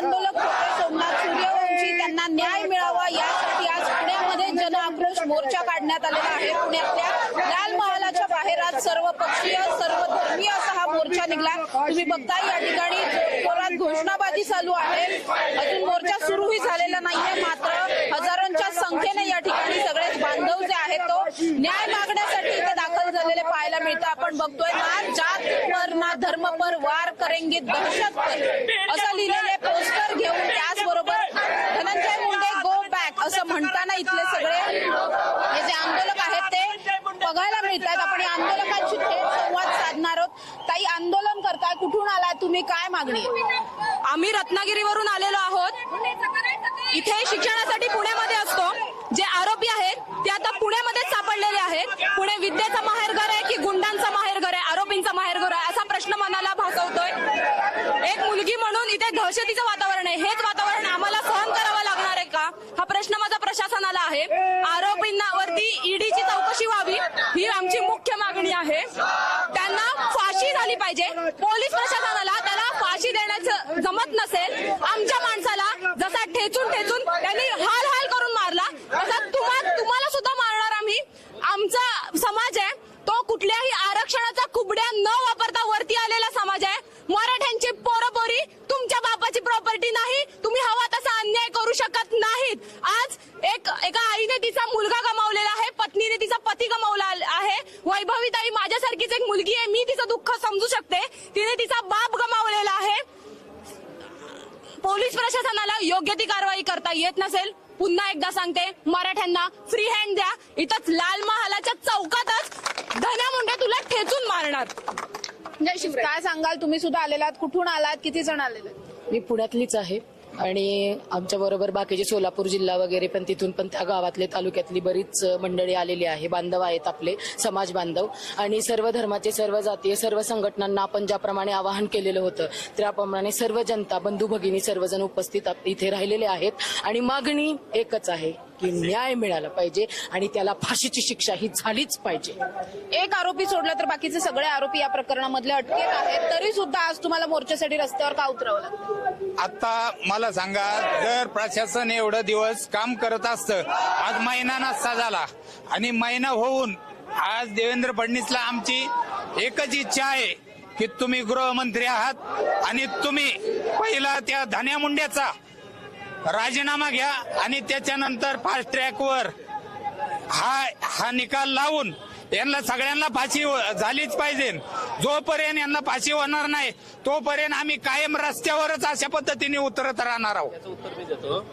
आंदोलक होते. सोमनाथ सूर्यवंशी त्यांना न्याय मिळावा यासाठी आज पुण्यामध्ये जन आक्रोश मोर्चा काढण्यात आलेला आहे. पुण्यातल्या लाल महालाच्या बाहेर आज सर्व पक्षीय सर्व धर्मीय असा हा मोर्चा निघला तुम्ही बघताय या ठिकाणी जोरात घोषणाबाजी चालू आहे. अजून मोर्चा सुरूही झालेला नाहीये मात्र हजारोंच्या संख्येने या ठिकाणी सगळेच बांधव जे आहेत तो न्याय मागण्यासाठी इथे दाखल झालेले पाहायला मिळतं आपण बघतोय ना जात पर ना धर्म पर वार करेंगे दहशत पर. असं लिहिलेले पोस्टर घेऊन त्याचबरोबर धनंजय मुंडे गो बॅक असं म्हणताना इथले सगळे हे जे आंदोलक आहेत ते बघायला मिळतात आपण या आंदोलकांशी थेट संवाद साधणार आहोत. काही आंदोलन करताय. कुठून आलाय तुम्ही? काय मागणी? आम्ही रत्नागिरीवरून आलेलो आहोत. इथे शिक्षणासाठी पुण्यामध्ये असतो. आरोपी आहेत. ते आता पुण्यामध्येच सापडलेले आहेत. पुणे विद्येचा माहेरघर आहे की गुंडांचा माहेरघर आहे आरोपींचा माहेरघर आहे असा प्रश्न मनाला भासवतोय. एक मुलगी म्हणून इथे दहशतीचं वातावरण आहे. हेच वातावरण आम्हाला सहन करावं लागणार आहे का? हा प्रश्न माझा प्रशासनाला आहे. आरोपींना वरती ईडीची चौकशी व्हावी ही आमची मुख्य मागणी आहे. त्यांना फाशी झाली पाहिजे. पोलीस प्रशासनाला त्याला फाशी देण्याचं जमत नसेल आमच्या माणसाला जसा ठेचून ठेचून त्यांनी हाल हाल करून मारला तसा तुम्हा तुम्हाला सुद्धा मारणार आम्ही आमचा समाज आहे तो कुठल्याही आरक्षणाचा कुबड्या न वापरता वरती आलेला समाज आहे मराठ्यांची पोरपोरी तुमच्या बापाची प्रॉपर्टी नाही तुम्ही हवा तसा अन्याय करू शकत नाहीत आज एक एका आईने तिचा मुलगा गमावलेला आहे पत्नीने तिचा पती गमावला आहे वैभवीताई माझ्यासारखीच एक मुलगी आहे मी तिचं दुःख समजू शकते तिने तिचा बाप गमावलेला आहे पोलीस प्रशासनाला योग्य ती कारवाई करता येत नसेल पुन्हा एकदा सांगते मराठ्यांना फ्री हँड द्या. इथंच लाल महालाच्या चौकातच धन्या मुंडे तुला ठेचून मारणार. काय सांगाल? तुम्ही सुद्धा आलेलात. कुठून आलात? किती जण आलेले? मी पुण्यातलीच आहे. आणि आमच्याबरोबर बाकीचे सोलापूर जिल्हा वगैरे पण तिथून पण त्या गावातले तालुक्यातली बरीच मंडळी आलेली आहे. बांधव आहेत आपले समाज बांधव. आणि सर्व धर्माचे सर्व जातीय सर्व संघटनांना आपण ज्याप्रमाणे आवाहन केलेलं होतं त्याप्रमाणे सर्व जनता बंधू भगिनी सर्वजण उपस्थित इथे राहिलेले आहेत. आणि मागणी एकच आहे की न्याय मिळाला पाहिजे आणि त्याला फाशीची शिक्षा ही झालीच पाहिजे एक आरोपी सोडला तर बाकीचे सगळे आरोपी या प्रकरणामधले अटकेत आहेत तरी सुद्धा आज तुम्हाला मोर्चासाठी रस्त्यावर का उतरवलं? आता मला सांगा जर प्रशासन एवढं दिवस काम करत असतं आज महिना नसता झाला आणि महिना होऊन आज देवेंद्र फडणवीसला आमची एकच इच्छा आहे की तुम्ही गृहमंत्री आहात आणि तुम्ही पहिला त्या धन्या मुंड्याचा राजीनामा घ्या आणि त्याच्यानंतर फास्ट ट्रॅकवर हा हा निकाल लावून यांना सगळ्यांना फाशी झालीच पाहिजे. जोपर्यंत यांना फाशी होणार नाही तोपर्यंत आम्ही कायम रस्त्यावरच अशा पद्धतीने उतरत राहणार आहोत. उत्तर मी देतो.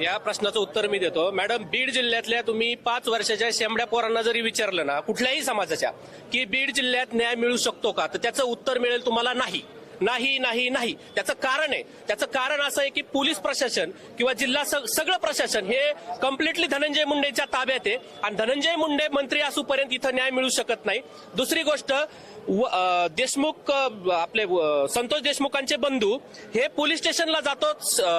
या प्रश्नाचं उत्तर मी देतो. मॅडम बीड जिल्ह्यातल्या तुम्ही पाच वर्षाच्या शेंबड्या पोरांना जरी विचारलं ना कुठल्याही समाजाच्या की बीड जिल्ह्यात न्याय मिळू शकतो का तर त्याचं उत्तर मिळेल तुम्हाला नाही. नाही नाही नाही. त्याचं कारण आहे. त्याचं कारण असं आहे की पोलीस प्रशासन किंवा जिल्हा सगळं प्रशासन हे कम्प्लिटली धनंजय मुंडेच्या ताब्यात आहे. आणि धनंजय मुंडे मंत्री असूपर्यंत इथं न्याय मिळू शकत नाही. दुसरी गोष्ट व- देशमुख आपले संतोष देशमुखांचे बंधू हे पोलीस स्टेशनला जातो.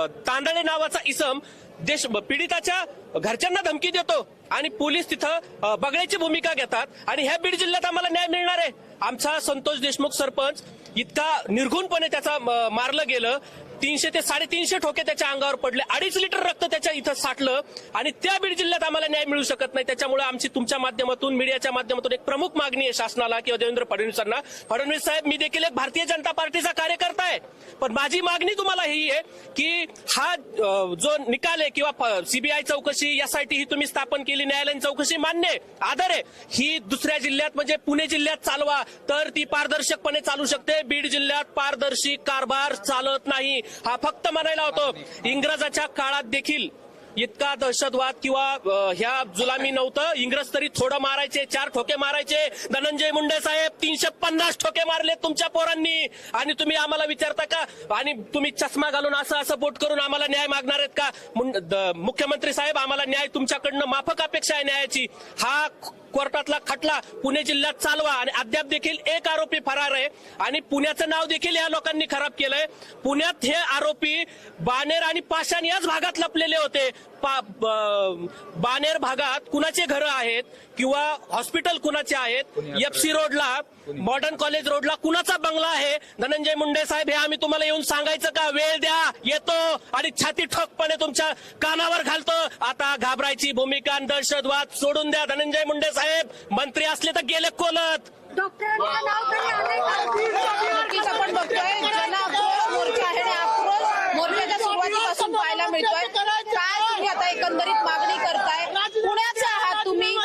तांदळे नावाचा इसम देश पीडिताच्या घरच्यांना धमकी देतो. आणि पोलीस तिथं अं, बघण्याची भूमिका घेतात. आणि ह्या बीड जिल्ह्यात आम्हाला न्याय मिळणार आहे. आमचा संतोष देशमुख सरपंच इतका निर्घुणपणे त्याचा म- मारलं गेलं. तीनशे ते साडेतीनशे ठोके त्याच्या अंगावर पडले. अडीच लिटर रक्त त्याच्या इथं साठलं आणि त्या बीड जिल्ह्यात आम्हाला न्याय मिळू शकत नाही. त्याच्यामुळे आमची तुमच्या माध्यमातून मीडियाच्या माध्यमातून एक प्रमुख मागणी आहे शासनाला किंवा देवेंद्र फडणवीसांना. फडणवीस साहेब मी देखील एक भारतीय जनता पार्टीचा कार्यकर्ता आहे. पण माझी मागणी तुम्हाला ही आहे की हा जो निकाल आहे किंवा सीबीआय चौकशी यासाठी ही तुम्ही स्थापन केली. न्यायालयीन चौकशी मान्य आहे. आदर आहे. ही दुसऱ्या जिल्ह्यात म्हणजे पुणे जिल्ह्यात चालवा तर ती पारदर्शकपणे चालू शकते. बीड जिल्ह्यात पारदर्शी कारभार चालत नाही. हा फक्त म्हणायला होतो. इंग्रजाच्या काळात देखील इतका दहशतवाद किंवा ह्या जुलामी नव्हतं. इंग्रज तरी थोडं मारायचे चार ठोके मारायचे. धनंजय मुंडे साहेब तीनशे पन्नास ठोके मारले तुमच्या पोरांनी. आणि तुम्ही आम्हाला विचारता का? आणि तुम्ही चष्मा घालून असं असं बोट करून आम्हाला न्याय मागणार आहेत का? मुख्यमंत्री साहेब आम्हाला न्याय तुमच्याकडनं माफक अपेक्षा आहे न्यायाची. हा कोर्टातला खटला पुणे जिल्ह्यात चालवा आणि अद्याप देखील एक आरोपी फरार आहे. आणि पुण्याचं नाव देखील या लोकांनी खराब केलंय. पुण्यात हे आरोपी बानेर आणि पाषाण याच भागात लपलेले होते. पा- ब- बानेर भागात कुणाचे घरं आहेत किंवा हॉस्पिटल कुणाचे आहेत? एफसी रोडला. मॉडर्न कॉलेज रोडला कुणाचा बंगला आहे? धनंजय मुंडे साहेब हे आम्ही तुम्हाला येऊन सांगायचं का? वेळ द्या. येतो आणि छाती ठोकपणे तुमच्या कानावर घालतो. आता घाबरायची भूमिका दहशतवाद सोडून द्या धनंजय मुंडे साहेब. मंत्री असले तर गेले कोलत. आपण बघतोय. मोर्चा आहे आणि आक्रोश मोर्चाच्या सुरुवातीपासून पाहायला मिळतोय. काय तुम्ही आता एकंदरीत मागणी करताय? पुण्याचे आहात तुम्ही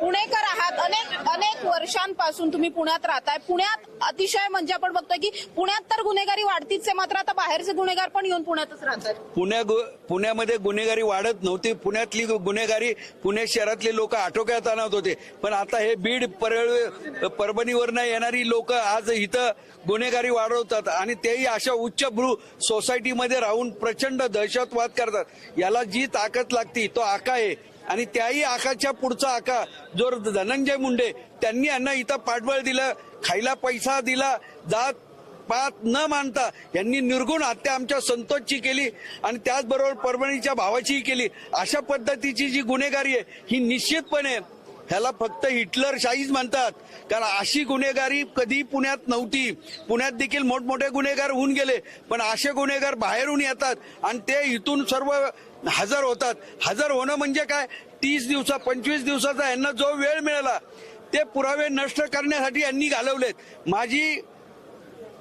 पुणेकर आहात अनेक अनेक वर्षांपासून तुम्ही पुण्यात राहताय. पुण्यात अतिशय म्हणजे आपण बघतोय की पुण्यात तर गुन्हेगारी वाढतीच आहे. मात्र आता बाहेरचे गुन्हेगार पण येऊन पुण्यातच राहतात. पुण्या गु- पुण्यामध्ये गुन्हेगारी वाढत नव्हती. पुण्यातली गुन्हेगारी पुणे शहरातले लोक आटोक्यात आणत होते. पण आता हे बीड परळ परभणीवरनं येणारी लोक आज इथं गुन्हेगारी वाढवतात आणि तेही अशा उच्चभ्रू सोसायटीमध्ये राहून प्रचंड दहशतवाद करतात. याला जी ताकद लागती तो आका आहे. आणि त्याही आकाच्या पुढचा आका जो धनंजय मुंडे त्यांनी यांना इथं पाठबळ दिलं खायला पैसा दिला जात पात न मानता यांनी निर्गुण हत्या आमच्या संतोषची केली आणि त्याचबरोबर परभणीच्या भावाचीही केली. अशा पद्धतीची जी गुन्हेगारी आहे ही निश्चितपणे ह्याला फक्त हिटलर शाहीच म्हणतात. कारण अशी गुन्हेगारी कधी पुण्यात नव्हती. पुण्यात देखील मोठमोठे गुन्हेगार होऊन गेले पण असे गुन्हेगार बाहेरून येतात आणि ते इथून सर्व हजर होतात. हजर होणं म्हणजे काय? तीस दिवसा पंचवीस दिवसाचा यांना जो वेळ मिळाला ते पुरावे नष्ट करण्यासाठी यांनी घालवलेत. माझी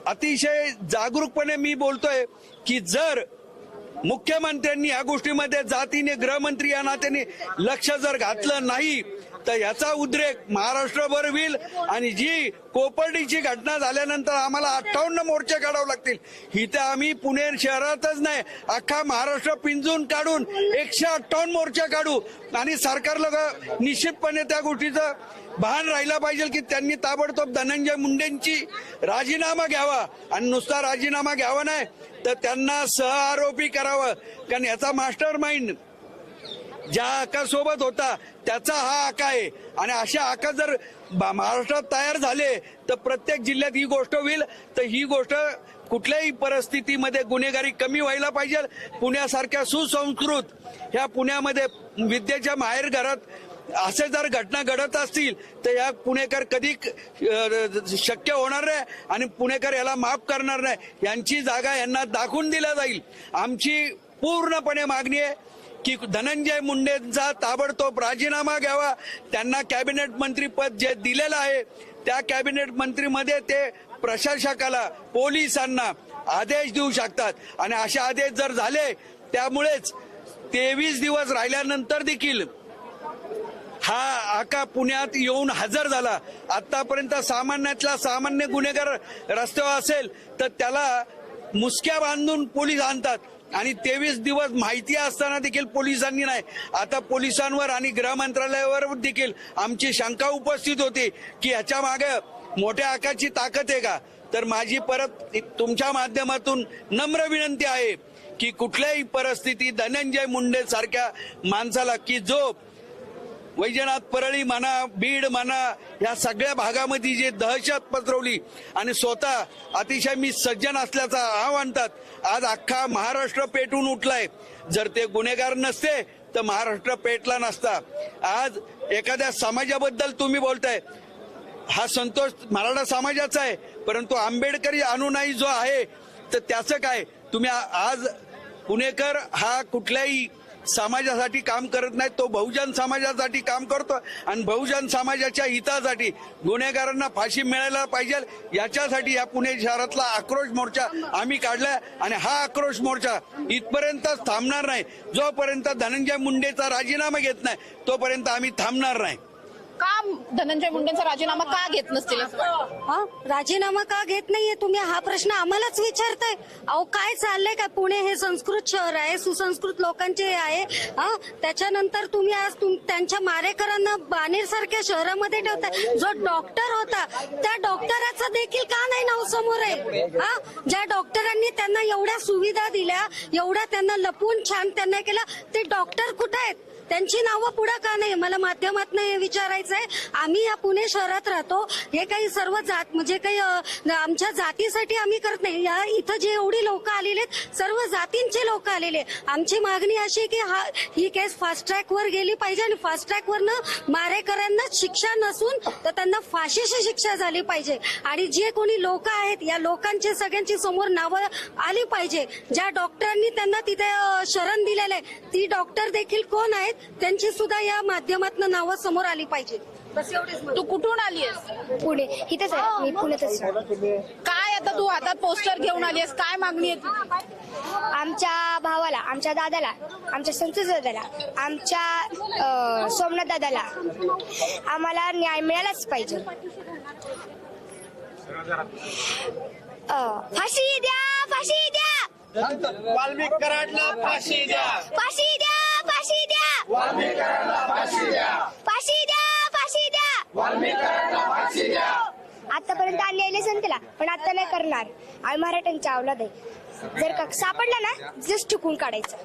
अतिशय जागरूकपणे मी बोलतोय की जर मुख्यमंत्र्यांनी या गोष्टीमध्ये जातीने गृहमंत्री या नात्याने लक्ष जर घातलं नाही तर याचा उद्रेक महाराष्ट्रभर होईल आणि जी कोपर्डीची घटना झाल्यानंतर आम्हाला अठ्ठावन्न मोर्चे काढावे लागतील. इथे आम्ही पुणे शहरातच नाही अख्खा महाराष्ट्र पिंजून काढून एकशे अठ्ठावन्न मोर्चे काढू आणि सरकारला निश्चितपणे त्या गोष्टीचं भान राहिला पाहिजे की त्यांनी ताबडतोब धनंजय मुंडेंची राजीनामा घ्यावा. आणि नुसता राजीनामा घ्यावा नाही तर त्यांना सहआरोपी करावं. कारण याचा मास्टर माइंड ज्या हकासोबत होता त्याचा हा हक आहे. आणि अशा हक जर बा- महाराष्ट्रात तयार झाले तर प्रत्येक जिल्ह्यात ही गोष्ट होईल. तर ही गोष्ट कुठल्याही परिस्थितीमध्ये गुन्हेगारी कमी व्हायला पाहिजे. पुण्यासारख्या सुसंस्कृत ह्या पुण्यामध्ये विद्येच्या माहेर घरात असे जर घटना घडत असतील तर या पुणेकर कधी शक्य होणार नाही आणि पुणेकर याला माफ करणार नाही. यांची जागा यांना दाखवून दिल्या जाईल. आमची पूर्णपणे मागणी आहे की धनंजय मुंडेंचा ताबडतोब राजीनामा घ्यावा. त्यांना कॅबिनेट मंत्रीपद जे दिलेलं आहे त्या कॅबिनेट मंत्रीमध्ये ते प्रशासकाला पोलिसांना आदेश देऊ शकतात. आणि असे आदेश जर झाले त्यामुळेच तेवीस दिवस राहिल्यानंतर देखील हा आका पुण्यात येऊन हजर झाला. आतापर्यंत सामान्यातला सामान्य गुन्हेगार रस्त्यावर असेल तर त्याला मुसक्या बांधून पोलीस आणतात. आणि तेवीस दिवस माहिती असताना देखील पोलिसांनी नाही. आता पोलिसांवर आणि गृह मंत्रालयावर देखील आमची शंका उपस्थित होती की ह्याच्या मागे मोठ्या आकाची ताकद आहे का? तर माझी परत तुमच्या माध्यमातून नम्र विनंती आहे की कुठल्याही परिस्थिती धनंजय मुंडे सारख्या माणसाला की जो वैजनाथ परळी म्हणा बीड म्हणा या सगळ्या भागामध्ये जे दहशत पसरवली आणि स्वतः अतिशय मी सज्जन असल्याचा हा मानतात आज अख्खा महाराष्ट्र पेटून उठलाय. जर ते गुन्हेगार नसते तर महाराष्ट्र पेटला नसता. आज एखाद्या समाजाबद्दल तुम्ही बोलताय. हा संतोष मराठा समाजाचा आहे परंतु आंबेडकरी अनुनाई जो आहे तर त्याचं काय? तुम्ही आज पुणेकर हा कुठल्याही समाजासाठी काम करत नाही तो बहुजन समाजासाठी काम करतो आणि बहुजन समाजाच्या हितासाठी गुन्हेगारांना फाशी मिळायला पाहिजे. याच्यासाठी या पुणे शहरातला आक्रोश मोर्चा आम्ही काढलाय. आणि हा आक्रोश मोर्चा इथपर्यंतच थांबणार नाही. जोपर्यंत धनंजय मुंडेचा राजीनामा घेत नाही तोपर्यंत आम्ही थांबणार नाही. का धनंजय मुंडेंचा राजीनामा का घेत नसतील? असं वाटतं? हा? राजीनामा का घेत नाहीये तुम्ही? हा प्रश्न आम्हालाच विचारताय. अहो काय चाललंय का पुणे हे संस्कृत शहर आहे सुसंस्कृत लोकांचे आहे हा? त्याच्यानंतर तुम्ही आज तुम- त्यांच्या मारेकरांना बाणेर सारख्या शहरामध्ये ठेवताय. जो डॉक्टर होता त्या डॉक्टराचा देखील का नाही नाव समोर आहे? हा? ज्या डॉक्टरांनी त्यांना एवढ्या सुविधा दिल्या एवढ्या त्यांना लपून छान त्यांना केलं ते डॉक्टर कुठे आहेत? त्यांची नावं पुढं का नाही? मला माध्यमात हे विचारायचं आहे आम्ही या पुणे शहरात राहतो. हे काही सर्व जात म्हणजे काही आमच्या जातीसाठी आम्ही करत नाही. या इथं जे एवढी लोक आलेले आहेत सर्व जातींचे लोक आलेले आमची मागणी अशी आहे की हा ही केस फास्ट ट्रॅक वर गेली पाहिजे आणि फास्ट ट्रॅक वरनं मारेकऱ्यांना शिक्षा नसून तर त्यांना फाशीची शिक्षा झाली पाहिजे. आणि जे कोणी लोक आहेत या लोकांचे सगळ्यांची समोर नावं आली पाहिजे. ज्या डॉक्टरांनी त्यांना तिथे शरण दिलेलं आहे ती डॉक्टर देखील कोण आहेत? त्यांची सुद्धा या माध्यमातून नावं समोर आली पाहिजे बस एवढेच तू कुठून आलीयस? पुणे. इथेच आहे. मी पुण्यातच काय आता तू हातात पोस्टर घेऊन आलीयस? काय मागणी आहे तुझी? आमच्या भावाला आमच्या दादाला आमच्या संतोष दादाला आमच्या अं, सोमनाथ दादाला आम्हाला न्याय मिळालाच पाहिजे. अं, फाशी द्या फाशी द्या. वाल्मिक कराडला फाशी द्या. फाशी द्या फाशी द्या. फाशी द्या फाशी द्या. आतापर्यंत अन्याय लेसन पण आता नाही करणार. आम्ही मराठ्यांच्या अवलाद आहे जर का सापडला ना जस्ट ठुकून काढायचं.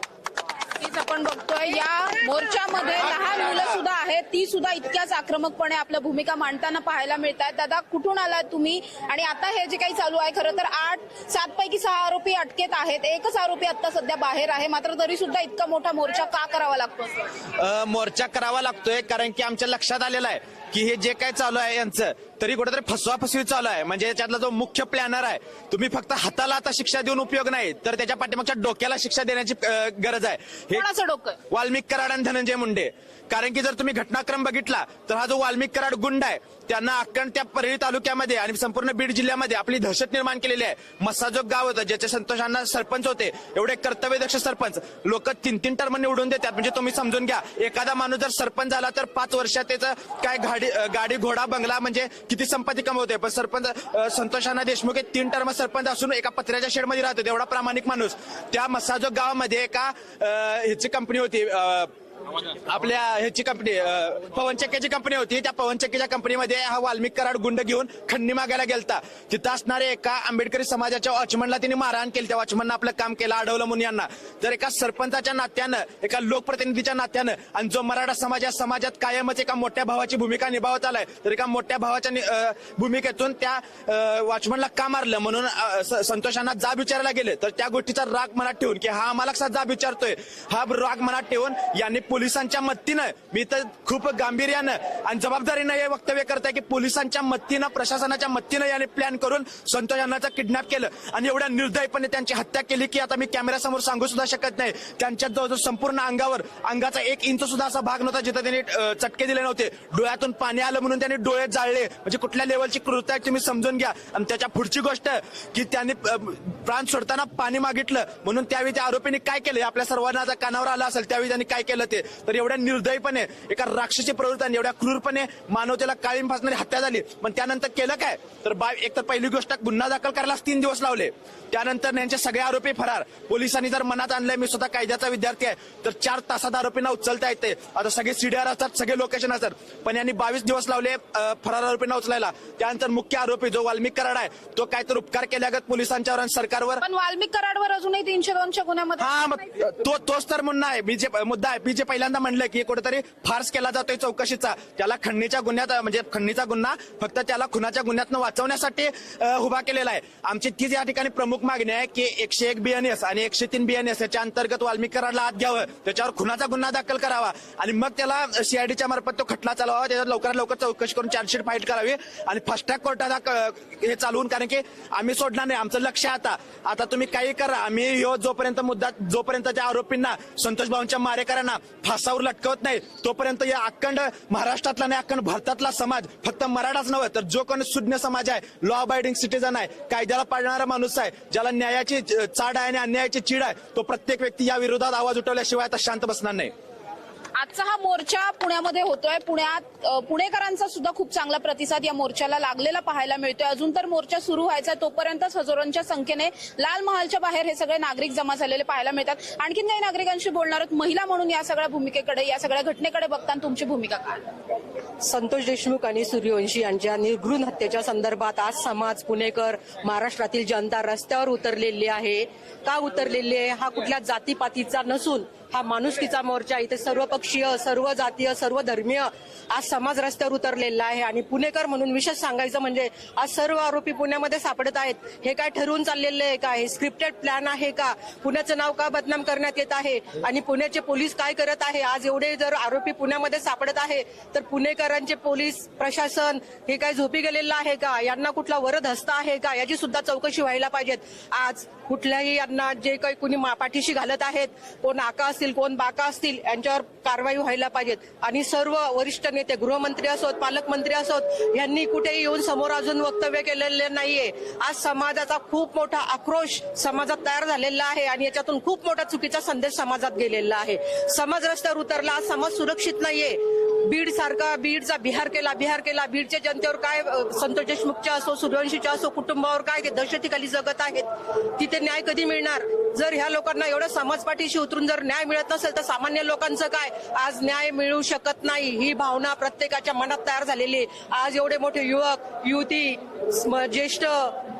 तीच आपण बघतोय. या मोर्चामध्ये लहान मुलं सुद्धा आहेत. ती सुद्धा इतक्याच आक्रमकपणे आपल्या भूमिका मांडताना पाहायला मिळत आहेत दादा कुठून आलात तुम्ही? आणि आता हे जे काही चालू आहे खरं तर आठ सात पैकी सहा आरोपी अटकेत आहेत. एकच आरोपी आता सध्या बाहेर आहे. मात्र तरी सुद्धा इतका मोठा मोर्चा का करावा लागतो मोर्चा करावा लागतोय कारण की आमच्या लक्षात आलेला आहे. की हे जे काय चालू आहे यांचं तरी कुठेतरी फसवा फसवी चालू आहे. म्हणजे त्यातला जो मुख्य प्लॅनर आहे तुम्ही फक्त हाताला आता शिक्षा देऊन उपयोग नाही तर त्याच्या पाठीमागच्या डोक्याला शिक्षा देण्याची अ, गरज आहे. हे कोणाचं डोकं? वाल्मिक कराड आणि धनंजय मुंडे. कारण की जर तुम्ही घटनाक्रम बघितला तर हा जो वाल्मिक कराड गुंड आहे त्यांना अक्कण त्या परळी तालुक्यामध्ये आणि संपूर्ण बीड जिल्ह्यामध्ये आपली दहशत निर्माण केलेली आहे. मस्साजोग गाव होतं ज्याचे संतोषांना सरपंच होते एवढे कर्तव्यदक्ष सरपंच. लोक तीन तीन टर्म निवडून देतात म्हणजे तुम्ही समजून घ्या. एखादा माणूस जर सरपंच झाला तर पाच वर्षात त्याचं काय गाडी गाडी घोडा बंगला म्हणजे किती संपत्ती कमवते पण सरपंच संतोषांना देशमुख हे तीन टर्म सरपंच असून एका पत्र्याच्या शेडमध्ये राहतो एवढा प्रामाणिक माणूस. त्या मस्साजोग गावामध्ये एका ह्याची कंपनी होती आपल्या ह्याची कंपनी पवन चक्क्याची कंपनी होती. त्या पवन चक्कीच्या कंपनीमध्ये हा वाल्मिक कराड गुंड घेऊन खंडणी मागायला गेलता. तिथं असणारे एका आंबेडकरी समाजाच्या वॉचमनला त्यांनी मारहाण केली. त्या वॉचमननं आपलं काम केलं अडवलं म्हणून यांना तर एका सरपंचाच्या नात्यानं एका लोकप्रतिनिधीच्या नात्यानं आणि जो मराठा समाज या समाजात कायमच एका मोठ्या भावाची भूमिका निभावत आलाय. तर एका मोठ्या भावाच्या नि- भूमिकेतून त्या वॉचमनला का मारलं? म्हणून संतोषांना जाब विचारायला गेले. तर त्या गोष्टीचा राग मनात ठेवून की हा आम्हाला कसा जाब विचारतोय? हा राग मनात ठेवून यांनी पोलिसांच्या मत्तीनं मी तर खूप गांभीर्यानं आणि जबाबदारीनं हे वक्तव्य करताय की पोलिसांच्या मत्तीनं प्रशासनाच्या मत्तीनं याने प्लॅन करून संतोष अण्णाचा किडनॅप केलं. आणि एवढ्या निर्दयपणे त्यांची हत्या केली की आता मी कॅमेऱ्यासमोर सांगू सुद्धा शकत नाही. त्यांच्या जवळजवळ संपूर्ण अंगावर अंगाचा एक इंच सुद्धा असा भाग नव्हता जिथं त्यांनी चटके दिले नव्हते. डोळ्यातून पाणी आलं म्हणून त्यांनी डोळे जाळले. म्हणजे कुठल्या लेवलची कृत्य आहे तुम्ही समजून घ्या. आणि त्याच्या पुढची गोष्ट की त्यांनी प्राण सोडताना पाणी मागितलं. म्हणून त्यावेळी त्या आरोपींनी काय केलं? आपल्या सर्वांना कानावर आलं असेल त्यावेळी त्यांनी काय केलं ते? तर एवढ्या निर्दयीपणे एका राक्षसी प्रवृत्ती आणि एवढ्या क्रूरपणे मानवतेला काळीम फासणारी हत्या झाली. पण त्यानंतर केलं काय? तर बा एक तर पहिली गोष्ट गुन्हा दाखल करायलाच तीन दिवस लावले. त्यानंतर यांचे सगळे आरोपी फरार. पोलिसांनी जर मनात आणलंय मी स्वतः कायद्याचा विद्यार्थी आहे तर चार तासात आरोपींना उचलता येते. आता सगळे सीडीआर असतात सगळे लोकेशन असतात. पण यांनी बावीस दिवस लावले फरार आरोपींना उचलायला. त्यानंतर मुख्य आरोपी जो वाल्मिक कराड आहे तो काय तर उपकार केल्यागत पोलिसांच्यावर आणि सरकारवर? पण वाल्मिक कराडवर अजूनही तीनशे दोनशे गुन्ह्यामध्ये हा मग तो तोच तर मुद्दा आहे. मी जे मुद्दा आहे जे पहिल्यांदा म्हणलं की कुठेतरी फार्स केला जातोय चौकशीचा. त्याला खंडणीच्या गुन्ह्यात म्हणजे खंडणीचा गुन्हा फक्त त्याला खुनाच्या गुन्ह्यातनं वाचवण्यासाठी उभा केलेला आहे. आमची तीच या ठिकाणी प्रमुख मागणी आहे की एकशे एक बीएनएस आणि एकशे तीन बीएनएस याच्या अंतर्गत वाल्मिक कराडला आत घ्यावं. त्याच्यावर खुनाचा गुन्हा दाखल करावा. आणि मग त्याला सीआयडीच्या मार्फत तो खटला चालवावा. त्याच्यात लवकरात लवकर चौकशी करून चार्जशीट फाईल करावी. आणि फास्ट ट्रॅक कोर्टाला हे चालवून कारण की आम्ही सोडणार नाही. आमचं लक्ष आहे आता. आता तुम्ही काही करा. आम्ही ह्यो जोपर्यंत मुद्दा जोपर्यंत त्या आरोपींना संतोष भाऊंच्या मारेकऱ्यांना फासावर लटकवत नाही. तोपर्यंत या अखंड महाराष्ट्रातला नाही अखंड भारतातला समाज फक्त मराठाच नव्हे तर जो कोणी सुज्ञ समाज आहे लॉ अबायडिंग सिटीजन आहे कायद्याला पाळणारा माणूस आहे ज्याला न्यायाची चाड आहे आणि अन्यायाची चीड आहे तो प्रत्येक व्यक्ती या विरोधात आवाज उठवल्याशिवाय आता शांत बसणार नाही. आजचा हा मोर्चा पुण्यामध्ये होतोय. पुण्यात पुणेकरांचा सुद्धा खूप चांगला प्रतिसाद या मोर्चाला लागलेला पाहायला मिळतोय. अजून तर मोर्चा सुरू व्हायचा आहे, तोपर्यंतच हजारोंच्या संख्येने लाल महालच्या बाहेर हे सगळे नागरिक जमा झालेले पाहायला मिळतात. आणखीन काही नागरिकांशी बोलणार आहोत. महिला म्हणून या सगळ्या भूमिकेकडे या सगळ्या घटनेकडे बघताना तुमची भूमिका काय? संतोष देशमुख आणि सूर्यवंशी यांच्या निर्घृण हत्येच्या संदर्भात आज समाज पुणेकर महाराष्ट्रातील जनता रस्त्यावर उतरलेली आहे. का उतरलेली आहे? हा कुठल्या जातीपातीचा नसून हा माणुसकीचा मोर्चा इथे सर्व पक्षीय सर्व जातीय सर्व धर्मीय आज समाज रस्त्यावर उतरलेला आहे. आणि पुणेकर म्हणून विशेष सांगायचं म्हणजे आज सर्व आरोपी पुण्यामध्ये सापडत आहेत. हे काय ठरवून चाललेले आहे का? हे स्क्रिप्टेड प्लॅन आहे का? पुण्याचं नाव का बदनाम करण्यात येत आहे? आणि पुण्याचे पोलीस काय करत आहे? आज एवढे जर आरोपी पुण्यामध्ये सापडत आहे तर पुणेकरांचे पोलीस प्रशासन हे काय झोपी गेलेलं आहे का? यांना कुठला वरद हस्त आहे का? याची सुद्धा चौकशी व्हायला पाहिजेत. आज कुठल्याही यांना जे काही कुणी मा- पाठीशी घालत आहेत कोण आकाश असतील कोण बाका असतील यांच्यावर कारवाई व्हायला पाहिजेत. आणि सर्व वरिष्ठ नेते गृहमंत्री असोत पालकमंत्री असोत यांनी कुठेही येऊन समोर अजून वक्तव्य केलेले नाहीये. आज समाजाचा खूप मोठा आक्रोश समाजात तयार झालेला आहे आणि याच्यातून खूप मोठा चुकीचा संदेश समाजात गेलेला आहे. समाज रस्त्यावर उतरला आज समाज सुरक्षित नाहीये. बीड सारखा बीडचा बिहार केला बिहार केला बीडच्या जनतेवर काय संतोष देशमुखच्या असो सूर्यवंशीच्या असो कुटुंबावर काय दहशतीखाली जगत आहेत तिथे न्याय कधी मिळणार? जर ह्या लोकांना एवढं समाजपाठीशी उतरून जर न्याय मिळत नसेल तर सामान्य लोकांचं काय? आज न्याय मिळू शकत नाही. ही भावना प्रत्येकाच्या मनात तयार झालेली आज एवढे मोठे युवक युवती स्म- ज्येष्ठ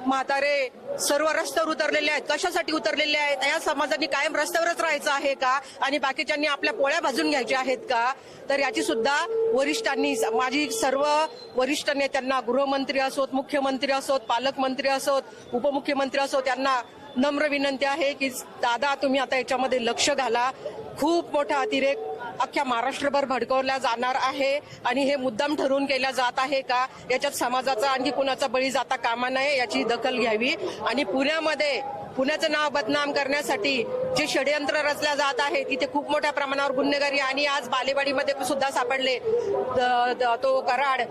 म्हातारे सर्व रस्त्यावर उतरलेले आहेत. कशासाठी उतरलेले आहेत? या समाजाने कायम रस्त्यावरच राहायचं आहे का? आणि बाकीच्यांनी आपल्या पोळ्या भाजून घ्यायच्या आहेत का? तर याची सुद्धा वरिष्ठांनी माझी सर्व वरिष्ठ नेत्यांना गृहमंत्री असोत मुख्यमंत्री असोत पालकमंत्री असोत उपमुख्यमंत्री असोत त्यांना नम्र विनंती आहे की दादा तुम्ही आता याच्यामध्ये लक्ष घाला. खूप मोठा अतिरेक अख्ख्या महाराष्ट्रभर भडकवल्या जाणार आहे आणि हे मुद्दाम ठरवून केल्या जात आहे का? याच्यात समाजाचा आणखी कुणाचा बळी जाता कामा नये याची दखल घ्यावी. आणि पुण्यामध्ये पुण्याचं नाव बदनाम करण्यासाठी जे षडयंत्र रचल्या जात आहे तिथे खूप मोठ्या प्रमाणावर गुन्हेगारी आणि आज बालेवाडीमध्ये सुद्धा सापडले. द- द- तो कराड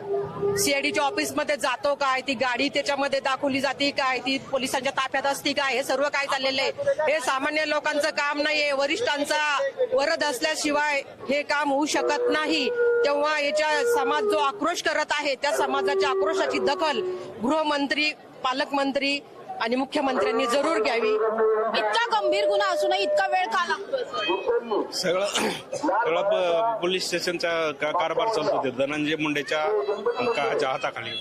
सीआयडीच्या ऑफिसमध्ये जातो काय? ती गाडी त्याच्यामध्ये दाखवली जाते काय? ती पोलिसांच्या ताफ्यात असती काय? हे सर्व काय चाललेलं आहे? हे सामान्य लोकांचं काम नाहीये. वरिष्ठांचा वरद असल्याशिवाय हे काम होऊ शकत नाही. तेव्हा याच्या समाज जो आक्रोश करत आहे त्या समाजाच्या आक्रोशाची दखल गृहमंत्री पालकमंत्री आणि मुख्यमंत्र्यांनी जरूर घ्यावी. इतका गंभीर गुन्हा असूनही इतका वेळ का लागतोय सर? सगळं सगळं पोलीस स्टेशनचा कारभार चालतो ते धनंजय मुंडेच्या हाताखाली.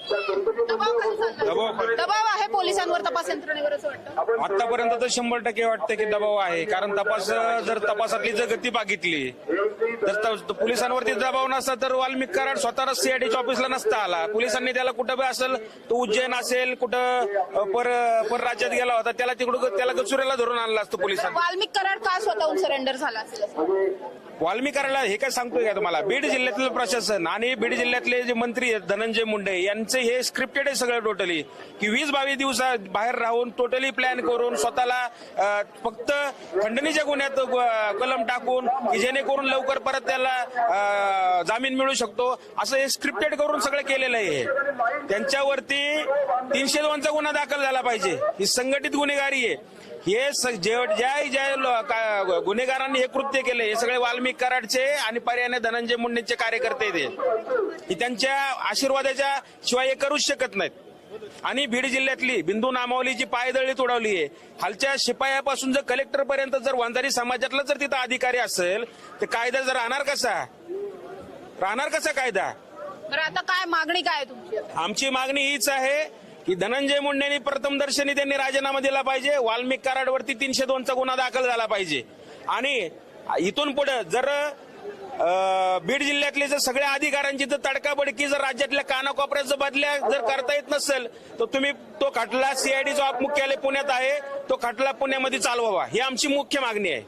दबाव आहे पोलिसांवर तपास यंत्रणेवर आतापर्यंत तर शंभर टक्के वाटतं की दबाव आहे. कारण तपास जर तपासातली जर गती बघितली तर त- पोलिसांवरती दबाव नसता तर वाल्मिक कराड स्वतः सीआयडीच्या ऑफिसला नसता आला. पोलिसांनी त्याला कुठं बी असेल तो उज्जैन असेल कुठं अ, पर परराज्यात गेला होता त्याला तिकडं त्याला गचुऱ्याला धरून आणला असतो पोलिसांनी. वाल्मिक कराड का स्वतःहून सरेंडर झाला असेल? असं? वाल्मिक कराडला हे काय सांगतोय का तुम्हाला? बीड जिल्ह्यातील प्रशासन आणि बीड जिल्ह्यातले जे मंत्री आहेत धनंजय मुंडे यांचे हे स्क्रिप्टेड आहे सगळं टोटली की वीस बावीस दिवसात बाहेर राहून टोटली प्लॅन करून स्वतःला अ, फक्त खंडणीच्या गुन्ह्यात अ, कलम टाकून की जेणेकरून लवकर परत त्याला जामीन मिळू शकतो. असं हे स्क्रिप्टेड करून सगळं केलेलं आहे हे. त्यांच्यावरती तीनशे दोनचा गुन्हा दाखल झाला पाहिजे. ही संघटित गुन्हेगारी आहे. हे जे- ज्या ज्या गुन्हेगारांनी हे कृत्य केले हे सगळे वाल्मिक कराडचे आणि पर्यायाने धनंजय मुंडेचे कार्यकर्ते ते हे त्यांच्या आशीर्वादाच्या शिवाय हे करूच शकत नाहीत. आणि बीड जिल्ह्यातली बिंदू नामावलीची पायदळी तोडवली आहे खालच्या शिपायापासून जर कलेक्टर पर्यंत जर वंजारी समाजातला जर तिथं अधिकारी असेल तर कायदा जर राहणार कसा? राहणार कसा कायदा? बरं आता काय मागणी काय आहे तुमची? आमची मागणी हीच आहे की धनंजय मुंडेंनी प्रथम दर्शनी त्यांनी राजीनामा दिला पाहिजे वाल्मिक कराडवरती तीनशे दोनचा गुन्हा दाखल झाला पाहिजे. आणि इथून पुढे जर बीड जिल्ह्यातले जर सगळ्या अधिकाऱ्यांची जर तडकाबडकी जर राज्यातल्या कानाकोपऱ्यात जर बदल्या जर करता येत नसेल तर तुम्ही तो खटला सीआयडीचा मुख्यालय पुण्यात आहे तो खटला पुण्यामध्ये चालवावा. ही आमची मुख्य मागणी आहे.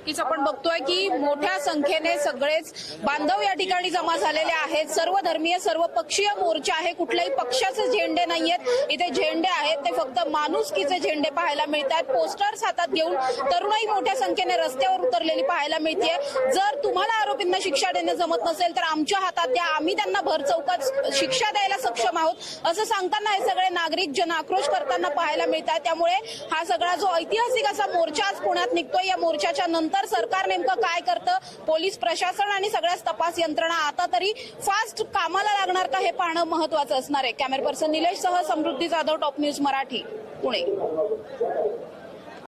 नक्कीच आपण बघतोय की मोठ्या संख्येने सगळेच बांधव या ठिकाणी जमा झालेले आहेत. सर्व धर्मीय सर्व पक्षीय मोर्चा आहे. कुठल्याही पक्षाचे झेंडे नाहीयेत. इथे झेंडे आहेत. ते फक्त माणुसकीचे झेंडे पाहायला मिळतात. पोस्टर्स हातात घेऊन तरुणाई मोठ्या संख्येने रस्त्यावर उतरलेली पाहायला मिळते जर तुम्हाला आरोपींना शिक्षा देणं जमत नसेल तर आमच्या हातात द्या. आम्ही त्यांना भर चौकात शिक्षा द्यायला सक्षम आहोत. असं सांगताना हे सगळे नागरिक जन आक्रोश करताना पाहायला मिळतात. त्यामुळे हा सगळा जो ऐतिहासिक असा मोर्चा आज पुण्यात निघतोय या मोर्चाच्या नंतर नंतर सरकार नेमकं काय करतं? पोलीस प्रशासन आणि सगळ्याच तपास यंत्रणा आता तरी फास्ट कामाला लागणार का हे पाहणं महत्वाचं असणार आहे. कॅमेरा पर्सन निलेश सह समृद्धी जाधव टॉप न्यूज मराठी पुणे.